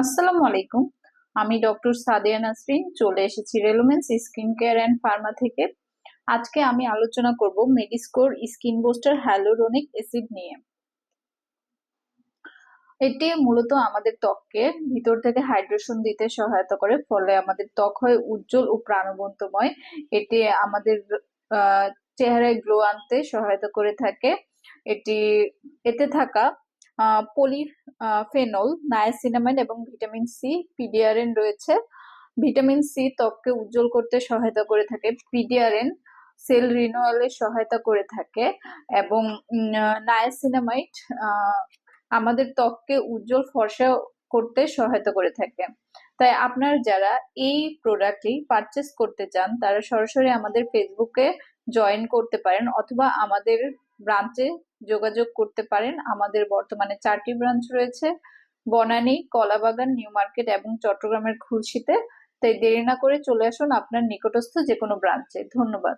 আসসালামু আলাইকুম। আমি ডক্টর সাদিয়া নাসরিন, চলে এসেছি রেলোমেন্স স্কিন কেয়ার অ্যান্ড ফার্মা থেকে। আজকে আমি আলোচনা করব মেডিস্কোর স্কিন বুস্টার হ্যালোরোনিক অ্যাসিড নিয়ে। এটি মূলত আমাদের ত্বককে ভিতর থেকে হাইড্রেশন দিতে সহায়তা করে, ফলে আমাদের ত্বক হয় উজ্জ্বল ও প্রাণবন্তময়। এটি আমাদের চেহারায় গ্লো আনতে সহায়তা করে থাকে। এটি, এতে থাকা পলিফেনল নায়াসিনামাইড এবং ভিটামিন সি পিডিআরএন রয়েছে। ভিটামিন সি ত্বককে উজ্জ্বল করতে সহায়তা করে থাকে পিডিআরএন সেল রিনোয়ালের সহায়তা করে থাকে এবং নায়াসিনামাইড আমাদের ত্বককে উজ্জ্বল ফর্সা করতে সহায়তা করে থাকে। তাই আপনার যারা এই প্রোডাক্টটি পারচেস করতে চান, তারা সরাসরি আমাদের ফেসবুকে জয়েন করতে পারেন অথবা আমাদের ব্রাঞ্চে যোগাযোগ করতে পারেন। আমাদের বর্তমানে চারটি ব্রাঞ্চ রয়েছে। বনানী, কলাবাগান, নিউ মার্কেট এবং চট্টগ্রামের খুলশিতে। তাই দেরি না করে চলে আসুন আপনার নিকটস্থ যে কোনো ব্রাঞ্চে। ধন্যবাদ।